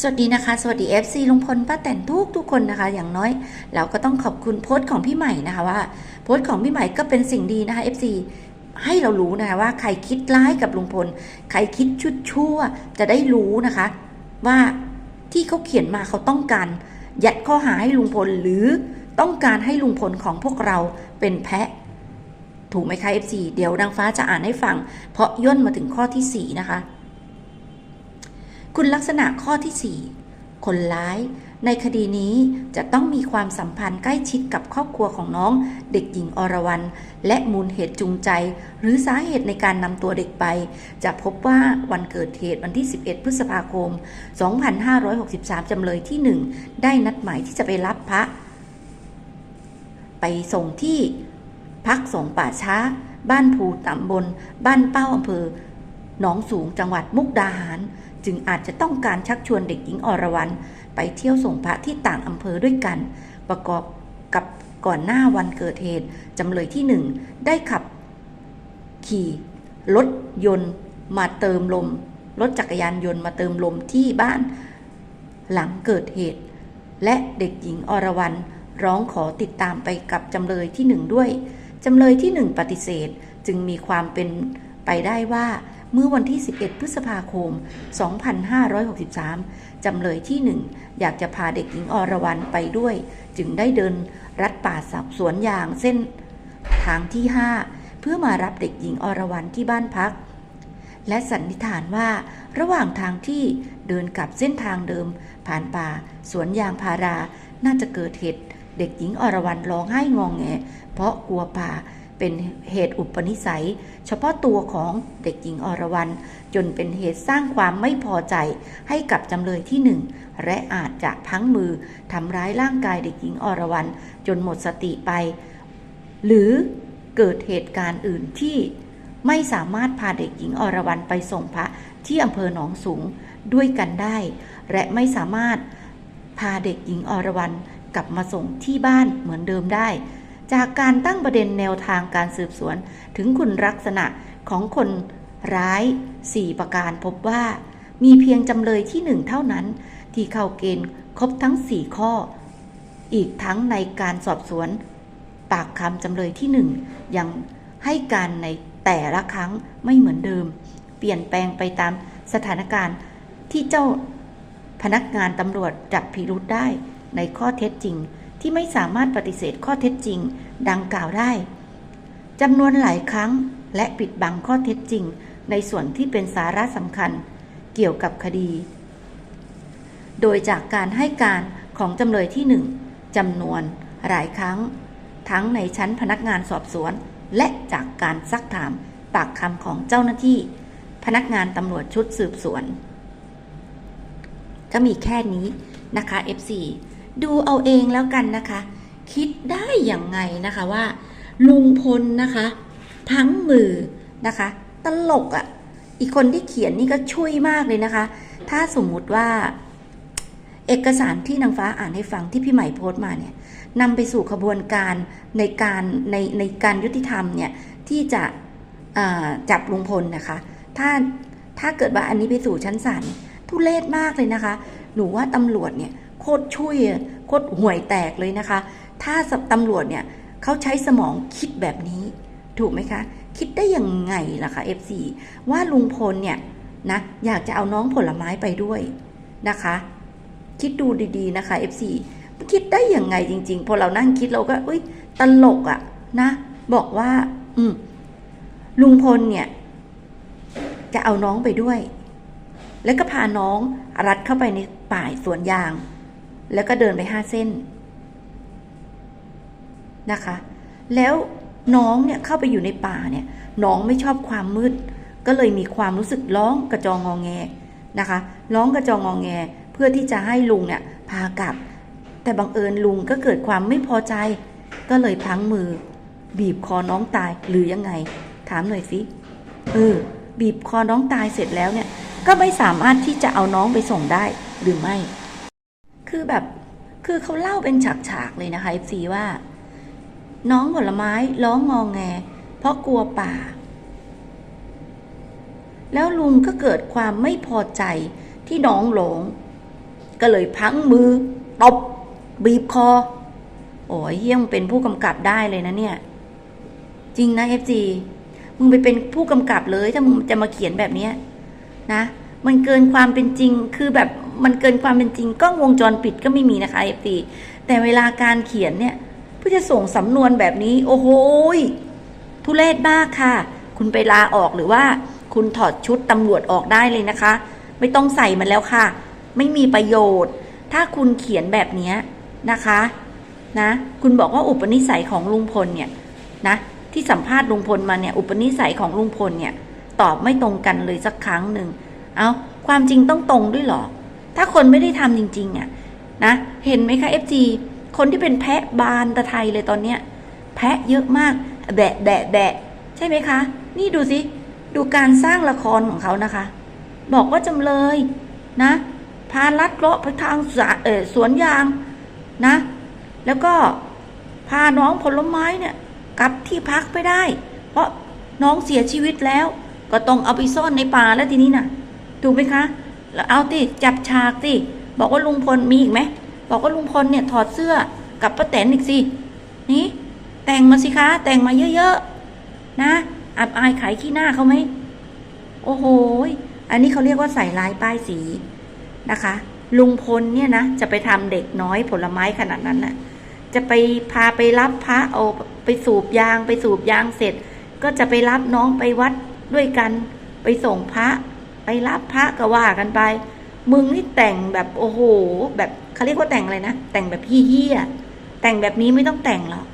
สวัสดีนะคะ สวัสดี FC ลุงพลป้าแตนทุกทุกคนนะคะ อย่างน้อย เราก็ต้องขอบคุณโพสต์ของพี่ใหม่นะคะว่าโพสต์ของพี่ใหม่ก็เป็นสิ่งดีนะคะ FC ให้เรารู้นะคะว่าใครคิดร้ายกับลุงพล ใครคิดชุดชั่วจะได้รู้นะคะ ว่าที่เขาเขียนมาเขาต้องการ ยัดข้อหาให้ลุงพลหรือต้องการให้ลุงพลของพวกเราเป็นแพะ ถูกไหมคะ FC เดี๋ยวนางฟ้าจะอ่านให้ฟัง เพราะย่นมาถึงข้อที่สี่นะคะ คุณลักษณะข้อที่ 4 คนร้ายในคดีนี้จะต้องมีความสัมพันธ์ใกล้ชิดกับครอบครัวของน้องเด็กหญิงอรวรรณและมูลเหตุจูงใจ หรือสาเหตุในการนำตัวเด็กไป จะพบว่าวันเกิดเหตุวันที่ 11 พฤษภาคม 2563 จำเลยที่ 1 ได้นัดหมายที่จะไปรับพระ ไปส่งที่พักสงฆ์ป่าช้า บ้านภูตำบล บ้านเป้าอำเภอหนองสูงจังหวัดมุกดาหาร จึงอาจจะต้องการชักชวนเด็กหญิงอรวรรณไปเที่ยวส่งพระที่ต่างอำเภอด้วยกัน ประกอบกับก่อนหน้าวันเกิดเหตุจำเลยที่หนึ่งได้ขับ ขี่รถยนต์มาเติมลมรถจักรยานยนต์มาเติมลมที่บ้านหลังเกิดเหตุ และเด็กหญิงอรวรรณร้องขอติดตามไปกับจำเลยที่หนึ่งด้วย จำเลยที่หนึ่งปฏิเสธจึงมีความเป็นไปได้ว่า เมื่อวันที่ 11 พฤษภาคม 2563 จำเลยที่หนึ่งอยากจะพาเด็กหญิงอรวรรณไปด้วย จึงได้เดินรัดป่าสับสวนยางเส้น ทางที่ 5 เพื่อมารับเด็กหญิงอรวรรณที่บ้านพัก และสันนิษฐานว่า ระหว่างทางที่เดินกลับเส้นทางเดิม ผ่านป่า สวนยางพารา น่าจะเกิดเหตุเด็กหญิงอรวรรณร้องไห้งองแง เพราะกลัวป่า เป็นเหตุอุปนิสัย เฉพาะตัวของเด็กหญิงอรวรรณจนเป็นเหตุสร้างความไม่พอใจให้กับจำเลยที่หนึ่งและอาจจะพังมือทำร้ายร่างกายเด็กหญิงอรวรรณจนหมดสติไป หรือเกิดเหตุการณ์อื่นที่ไม่สามารถพาเด็กหญิงอรวรรณไปส่งพระที่อำเภอหนองสูงด้วยกันได้ และไม่สามารถพาเด็กหญิงอรวรรณกลับมาส่งที่บ้านเหมือนเดิมได้ จากการตั้งประเด็นแนวทางการสืบสวน ถึงคุณลักษณะของคนร้าย 4 ประการพบว่า มีเพียงจำเลยที่หนึ่งเท่านั้น ที่เข้าเกณฑ์ครบทั้ง 4 ข้อ อีกทั้งในการสอบสวน ปากคำจำเลยที่หนึ่งยังให้การในแต่ละครั้งไม่เหมือนเดิม เปลี่ยนแปลงไปตามสถานการณ์ที่เจ้าพนักงานตำรวจจับพิรุธได้ในข้อเท็จจริง ที่ไม่สามารถปฏิเสธข้อเท็จจริง ดังกล่าวได้จำนวนหลายครั้งและปิดบังข้อเท็จจริง ในส่วนที่เป็นสาระสำคัญ เกี่ยวกับคดี โดยจากการให้การของจำเลยที่หนึ่งจำนวนหลายครั้ง ทั้งในชั้นพนักงานสอบสวน และจากการซักถามปากคำของเจ้าหน้าที่ พนักงานตำรวจชุดสืบสวน ก็มีแค่นี้นะคะ F4 ดูเอาเองแล้วกันนะคะ คิดได้อย่างไงนะคะว่า ลุงพลนะคะ ทั้งมือนะคะ ตลกอะ่ะ อีกคนที่เขียนนี่ก็ช่วยมากเลยนะคะ ถ้าสมมุติว่า เอกสารที่นางฟ้าอ่านให้ฟังที่พี่ใหม่โพสต์มาเนี่ยนำไปสู่ขบวนการในการในในการยุติธรรมเนี่ยที่จะจับลุงพลนะคะ ถ้าถ้าเกิดว่าอันนี้ไปสู่ชั้นศาลทุเลศมากเลยนะคะ หนูว่าตำรวจเนี่ย โคตรช่วยโคตรห่วยแตกเลยนะคะ ถ้าตำรวจเนี่ยเขาใช้สมองคิดแบบนี้ ถูกไหมคะ คิดได้ยังไงล่ะคะ F4 ว่าลุงพลเนี่ยนะอยากจะเอาน้องผลไม้ไปด้วยนะคะ คิดดูดีๆนะคะ F4 คิดได้ยังไงจริง ๆ พอเรานั่งคิดเราก็อุ้ยตลกอะนะ บอกว่า อืมลุงพลเนี่ย จะเอาน้องไปด้วย แล้วก็พาน้องรัดเข้าไปในป่าสวนยาง แล้วก็เดินไปห้าเส้นนะคะ แล้วน้องเนี่ยเข้าไปอยู่ในป่าเนี่ยน้องไม่ชอบความมืด ก็เลยมีความรู้สึกร้องกระจองงองแงนะคะ ร้องกระจองงองแงเพื่อที่จะให้ลุงเนี่ยพากลับ แต่บังเอิญลุงก็เกิดความไม่พอใจ ก็เลยพังมือ บีบคอน้องตายหรือยังไง ถามหน่อยสิเออบีบคอน้องตายเสร็จแล้วเนี่ยก็ไม่สามารถที่จะเอาน้องไปส่งได้หรือไม่ คือแบบคือเขาเล่าเป็นฉากๆเลยนะคะเอฟซีว่า น้องผลไม้ร้องงองแง เพราะกลัวป่า แล้วลุงก็เกิดความไม่พอใจที่น้องหลง ก็เลยพังมือตบบีบคอ โอ้ยเฮี้ยมงเป็นผู้กำกับได้เลยนะเนี่ย จริงนะเอฟซีมึงไปเป็นผู้กำกับเลยถ้ามึงจะมาเขียนแบบเนี้ยนะ มันเกินความเป็นจริง คือแบบมันเกินความเป็นจริงกล้องวงจรปิดก็ไม่มีนะคะเอฟซีแต่เวลาการเขียนเนี่ยเพื่อจะส่งสำนวนแบบนี้ โอ้โหทุเรศมากค่ะ คุณไปลาออกหรือว่า คุณถอดชุดตำรวจออกได้เลยนะคะ ไม่ต้องใส่มันแล้วค่ะ ไม่มีประโยชน์ ถ้าคุณเขียนแบบนี้นะคะนะ คุณบอกว่าอุปนิสัยของลุงพลเนี่ยนะที่สัมภาษณ์ลุงพลมาเนี่ยอุปนิสัยของลุงพลเนี่ยตอบไม่ตรงกันเลยสักครั้งหนึ่ง เอาความจริงต้องตรงด้วยหรอ ถ้าคนไม่ได้ทำจริงๆอะนะ เห็นไหมคะ FG คนที่เป็นแพะบานตะไทยเลยตอนเนี้ย แพะเยอะมาก แบะแบะแบะใช่ไหมคะ นี่ดูสิ ดูการสร้างละครของเขานะคะ บอกว่าจำเลยนะ พาลัดเลาะไปทางสเออสวนยางนะ แล้วก็พาน้องผลไม้เนี่ยกลับที่พักไปได้ เพราะน้องเสียชีวิตแล้ว ก็ต้องเอาไปซ่อนในป่าแล้วทีนี้น่ะ ถูกไหมคะแล้วเอาติจับฉากสิบอกว่าลุงพลมีอีกไหมบอกว่าลุงพลเนี่ยถอดเสื้อกับป้าแตนอีกสินี่แต่งมาสิคะแต่งมาเยอะๆนะอับอายขายขี้หน้าเขาไหมโอ้โหอันนี้เขาเรียกว่าใส่ลายป้ายสีนะคะ ลุงพลเนี่ยนะจะไปทำเด็กน้อยผลไม้ขนาดนั้นน่ะจะไปพาไปรับพระเอาไปสูบยางไปสูบยางเสร็จ ก็จะไปรับน้องไปวัดด้วยกันไปส่งพระ ไปรับพระก็ว่ากันไป มึงนี่แต่งแบบโอ้โห แบบเขาเรียกว่าแต่งอะไรนะ แต่งแบบเฮี้ยแต่งแบบนี้ไม่ต้องแต่งหรอก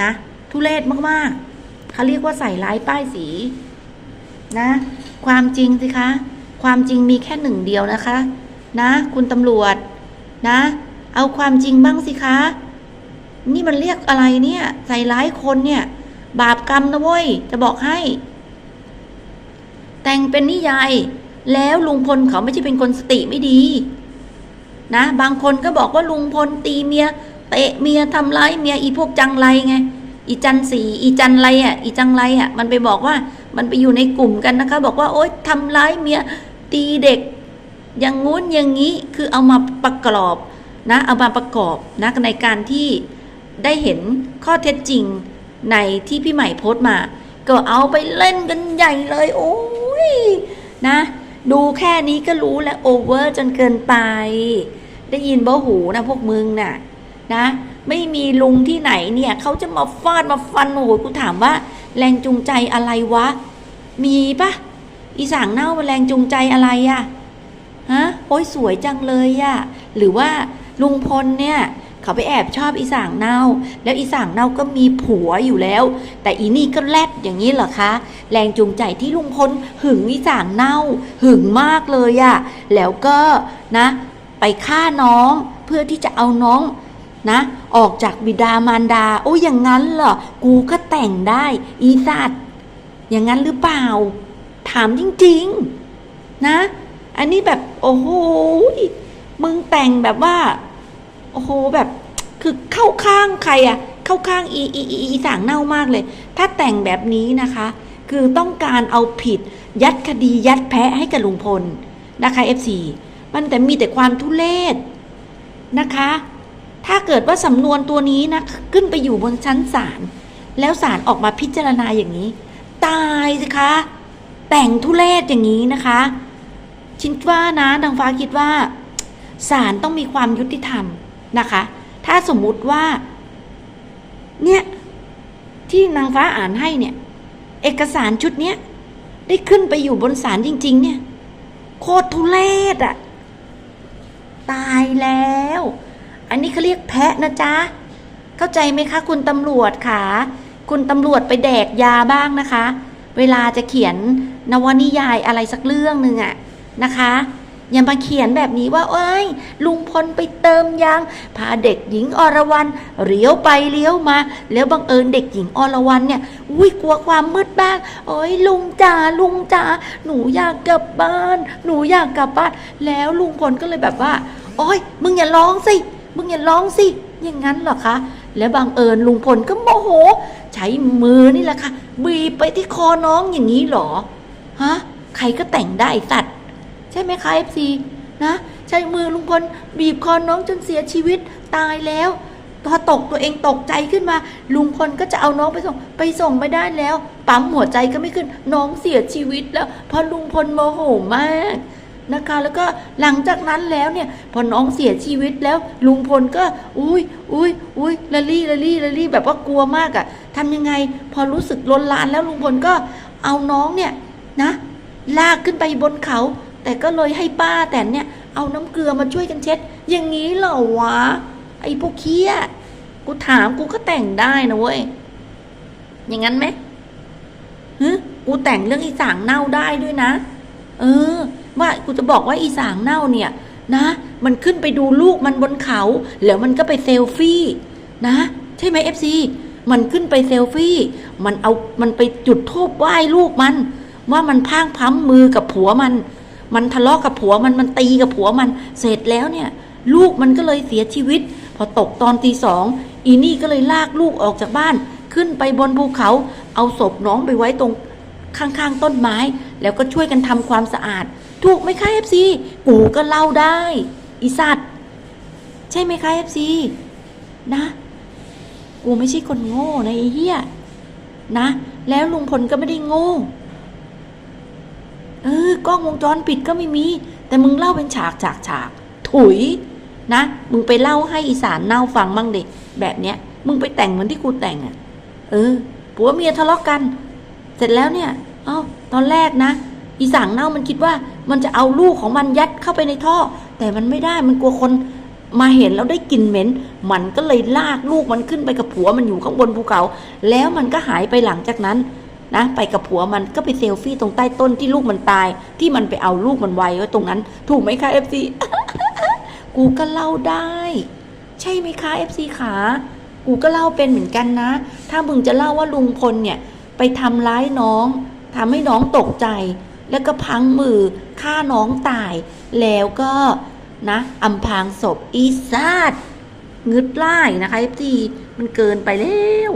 นะ ทุเรศมากๆเขาเรียกว่าใส่ร้ายป้ายสี นะ ความจริงสิคะ ความจริงมีแค่หนึ่งเดียวนะคะ นะ คุณตำรวจ นะ เอาความจริงบ้างสิคะ นี่มันเรียกอะไรเนี่ย ใส่ร้ายคนเนี่ย บาปกรรมนะเว้ย จะบอกให้ แต่งเป็นนิยายแล้วลุงพลเขาไม่ใช่เป็นคนสติไม่ดี นะ บางคนก็บอกว่าลุงพลตีเมียเตะเมียทำร้ายเมียอีพวกจังไรไงอีจันสีอีจันไรอะ อีจังไรอะ มันไปบอกว่ามันไปอยู่ในกลุ่มกันนะคะ บอกว่าโอ๊ยทำร้ายเมียตีเด็ก อย่างงู้นอย่างนี้คือเอามาประกอบนะเอามาประกอบนะในการที่ได้เห็นข้อเท็จจริงในที่พี่ใหม่โพสต์มา ก็เอาไปเล่นกันใหญ่เลยโอ้ ยนะ ดูแค่นี้ก็รู้แล้วโอเวอร์จนเกินไป ได้ยินบ่หูนะพวกมึงน่ะ นะ ไม่มีลุงที่ไหนเนี่ยเขาจะมาฟาดมาฟันโอ้โหกูถามว่า แรงจูงใจอะไรวะ มีปะอีสางเน่ามันแรงจูงใจอะไรอะฮะโอ้ยสวยจังเลยอะหรือว่าลุงพลเนี่ย เขาไปแอบชอบอีสางเน่า แล้วอีสางเน่าก็มีผัวอยู่แล้ว แต่อีนี่ก็แลดอย่างนี้เหรอคะ แรงจูงใจที่ลุงพลหึงอีสางเน่า หึงมากเลยอะแล้วก็นะ ไปฆ่าน้องเพื่อที่จะเอาน้องนะ ออกจากบิดามารดา โอ้ยอย่างนั้นเหรอ กูก็แต่งได้ อีสัตว์อย่างนั้นหรือเปล่า ถามจริง ๆ นะ อันนี้แบบ โอ้โหยมึงแต่งแบบว่า โอ้โหแบบคือเข้าข้างใครอะเข้าข้างอีอีอีอีสางเน่ามากเลย ถ้าแต่งแบบนี้นะคะ คือต้องการเอาผิด ยัดคดียัดแพะให้กับลุงพลนะคะ FC มันแต่มีแต่ความทุเลศนะคะ ถ้าเกิดว่าสำนวนตัวนี้นะขึ้นไปอยู่บนชั้นศาลแล้วศาลออกมาพิจารณาอย่างนี้ ตายสิคะ แต่งทุเลศอย่างนี้นะคะชินว่านะนางฟ้าคิดว่าศาลต้องมีความยุติธรรม นะคะ ถ้าสมมุติว่า เนี่ย ที่นางฟ้าอ่านให้เนี่ย เอกสารชุดเนี้ยได้ขึ้นไปอยู่บนศาลจริง ๆ เนี่ย โคตรทุเลศอะตายแล้ว อันนี้เขาเรียกแพะนะจ๊ะ เข้าใจไหมคะคุณตำรวจค่ะ คุณตำรวจไปแดกยาบ้างนะคะ เวลาจะเขียนนวนิยายอะไรสักเรื่องหนึ่งอะนะคะ อย่ามาเขียนแบบนี้ว่าเอ้ยลุงพลไปเติมยางพาเด็กหญิงอรวรรณเลี้ยวไปเลี้ยวมา แล้วบังเอิญเด็กหญิงอรวรรณเนี่ยอุ้ยกลัวความมืดบ้างโอ้ยลุงจ๋าลุงจ๋าหนูอยากกลับบ้าน หนูอยากกลับบ้าน แล้วลุงพลก็เลยแบบว่าโอ้ยมึงอย่าร้องสิมึงอย่าร้องสิอย่างนั้นหรอคะแล้วบังเอิญลุงพลก็โมโห ใช้มือนี่แหละค่ะ บีไปที่คอน้องอย่างนี้หรอฮะใครก็แต่งได้สัตว์ ใช่ไหมคะเอฟซีนะฉช้มือลุงพลบีบคอน้องจนเสียชีวิตตายแล้วพอตกตัวเองตกใจขึ้นมา ลุงพลก็จะเอาน้องไปส่งไปส่งไม่ได้แล้ว ปั๊มหัวใจก็ไม่ขึ้น น้องเสียชีวิตแล้วเพราะลุงพลโมโหมากนะคะ แล้วก็หลังจากนั้นแล้วเนี่ย พอน้องเสียชีวิตแล้ว ลุงพลก็ อุ้ยอุ้ยอุ้ยละลี่ละลี่ละลี่แบบว่ากลัวมากอะ่ะทำยังไง พอรู้สึกลนลานแล้วลุงพลก็เอาน้องเนี่ยนะ ลากขึ้นไปบนเขา แต่ก็เลยให้ป้าแต่เนี่ยเอาน้ำเกลือมาช่วยกันเช็ด อย่างนี้เหรอวะ ไอ้พวกเคี้ย กูถามกูก็แต่งได้นะเว้ย อย่างนั้นไหมฮึกูแต่งเรื่องอีสางเน่าได้ด้วยนะ เออ ว่ากูจะบอกว่าอีสางเน่าเนี่ย นะ มันขึ้นไปดูลูกมันบนเขา แล้วมันก็ไปเซลฟี่ นะ ใช่ไหมเอฟซีมันขึ้นไปเซลฟี่ มันเอา มันไปจุดทูบไหว้ลูกมัน ว่ามันพางพั้มมือกับผัวมัน มันทะเลาะกับผัวมันมันตีกับผัวมันเสร็จแล้วเนี่ย ลูกมันก็เลยเสียชีวิต พอตกตอนตีสองอีนี่ก็เลยลากลูกออกจากบ้าน ขึ้นไปบนภูเขา เอาศพน้องไปไว้ตรงข้างๆต้นไม้ แล้วก็ช่วยกันทำความสะอาด ถูกไหมคะเอฟซีกูก็เล่าได้อีสัตว์ใช่ไหมคะเอฟซีนะ กูไม่ใช่คนโง่นะไอ้เหี้ยนะ แล้วลุงพลก็ไม่ได้โง่ เออกล้องวงจรปิดก็ไม่มี แต่มึงเล่าเป็นฉากฉากฉากถุยนะ มึงไปเล่าให้อีสานเน่าฟังบ้างเด็กแบบเนี้ย มึงไปแต่งเหมือนที่กูแต่งอะ่ะ เออผัวเมียทะเลาะกกัน เสร็จแล้วเนี่ย เอ้า ตอนแรกนะ อีสางเน่ามันคิดว่า มันจะเอาลูกของมันยัดเข้าไปในท่อ แต่มันไม่ได้ มันกลัวคนมาเห็นแล้วได้กลิ่นเหม็น มันก็เลยลากลูกมันขึ้นไปกับผัวมันอยู่ข้างบนภูเขา แล้วมันก็หายไปหลังจากนั้น นะไปกับผัวมันก็ไปเซลฟี่ตรงใต้ต้นที่ลูกมันตาย ที่มันไปเอาลูกมันไว้ไว้ตรงนั้น ถูกไหมคะเอฟซีกูก็เล่าได้ ใช่ไหมคะ FC ขากูก็เล่าเป็นเหมือนกันนะ ถ้ามึงจะเล่าว่าลุงพลเนี่ย ไปทำร้ายน้องทำให้น้องตกใจ แล้วก็พังมือฆ่าน้องตาย แล้วก็นะอำพางศพอีซาดงึดไล่นะคะ FC มันเกินไปแล้ว